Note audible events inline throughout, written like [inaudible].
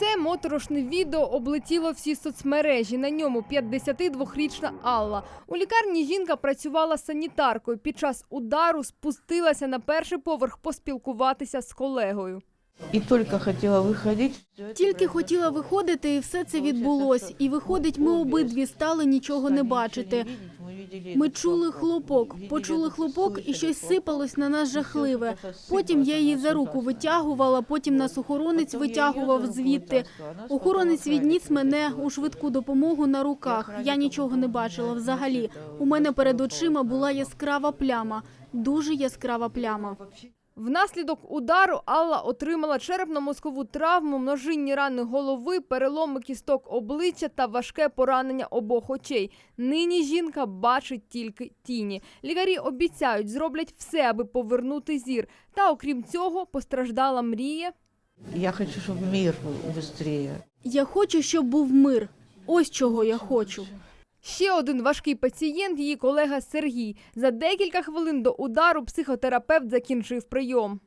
Це моторошне відео облетіло всі соцмережі. На ньому 52-річна Алла. У лікарні жінка працювала санітаркою. Під час удару спустилася на перший поверх поспілкуватися з колегою. І тільки хотіла виходити. Тільки хотіла виходити, і все це відбулось. І виходить, ми обидві стали нічого не бачити. Ми чули хлопок, почули хлопок, і щось сипалось на нас жахливе. Потім я її за руку витягувала, потім нас охоронець витягував звідти. Охоронець відніс мене у швидку допомогу на руках. Я нічого не бачила взагалі. У мене перед очима була яскрава пляма, дуже яскрава пляма. Внаслідок удару Алла отримала черепно-мозкову травму, множинні рани голови, переломи кісток обличчя та важке поранення обох очей. Нині жінка бачить тільки тіні. Лікарі обіцяють, зроблять все, аби повернути зір. Та окрім цього, постраждала мрія. Я хочу, щоб мир був швидше. Я хочу, щоб був мир. Ось чого я хочу. Ще один важкий пацієнт, її колега Сергій. За декілька хвилин до удару психотерапевт закінчив прийом.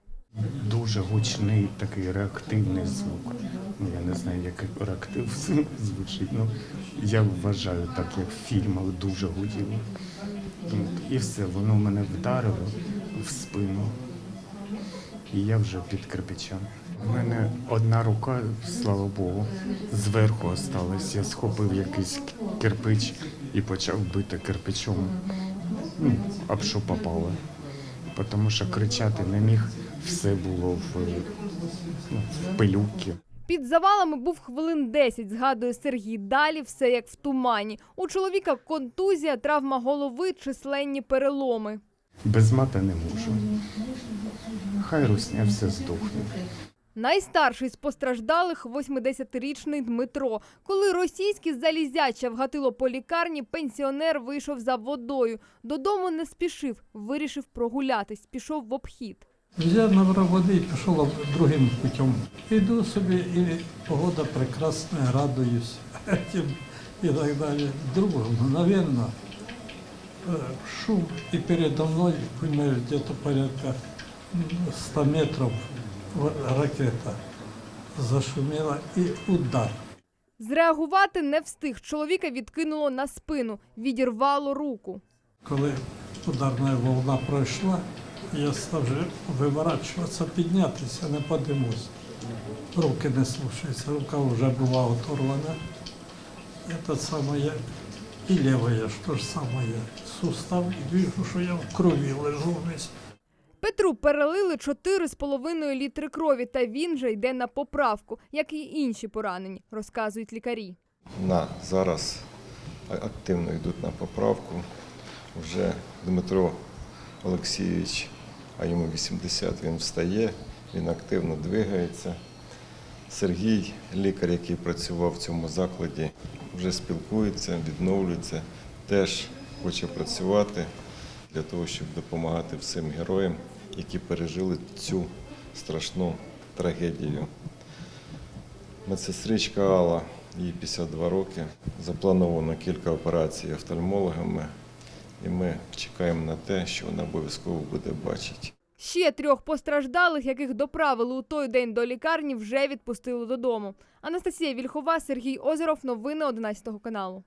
Дуже гучний такий реактивний звук. Ну, я не знаю, як реактив [laughs] звучить. Ну, я вважаю так, як в фільмах дуже гуділо. І все, воно мене вдарило в спину. І я вже під кирпичами. У мене одна рука, слава Богу, зверху осталась. Я схопив якийсь кирпич і почав бити кирпичом, ну, об що попало. Тому що кричати не міг, все було в, ну, в пилюки. Під завалами був хвилин 10, згадує Сергій. Далі все як в тумані. У чоловіка контузія, травма голови, численні переломи. Без мата не можу. Хай русня все здохне. Найстарший з постраждалих 80-річний Дмитро. Коли російське залізяча вгатило по лікарні, пенсіонер вийшов за водою. Додому не спішив, вирішив прогулятись, пішов в обхід. Взяв набрав води і пішов другим путем. Іду собі, і погода прекрасна, радуюсь. [laughs] І так далі. Другого, мгновенно, э, шум, і передо мною, где-то порядка 100 метров ракета зашумела і удар. Зреагувати не встиг. Чоловіка відкинуло на спину, відірвало руку. Коли ударна волна пройшла, я став виворачуватися, піднятися, не подимусь. Руки не слушаються, рука вже була оторвана. Это самое, і левая, що ж самое, сустав, і вижу, що я в крові лежу весь. Петру перелили 4,5 літри крові, та він же йде на поправку, як і інші поранені, розказують лікарі. на зараз активно йдуть на поправку. Вже Дмитро Олексійович, а йому 80, він встає, він активно двигається. Сергій, лікар, який працював в цьому закладі, вже спілкується, відновлюється, теж хоче працювати для того, щоб допомагати всім героям, які пережили цю страшну трагедію. Медсестричка Алла, їй 52 роки. Заплановано кілька операцій офтальмологами, і ми чекаємо на те, що вона обов'язково буде бачити. Ще трьох постраждалих, яких доправили у той день до лікарні, вже відпустили додому. Анастасія Вільхова, Сергій Озеров. Новини 11 каналу.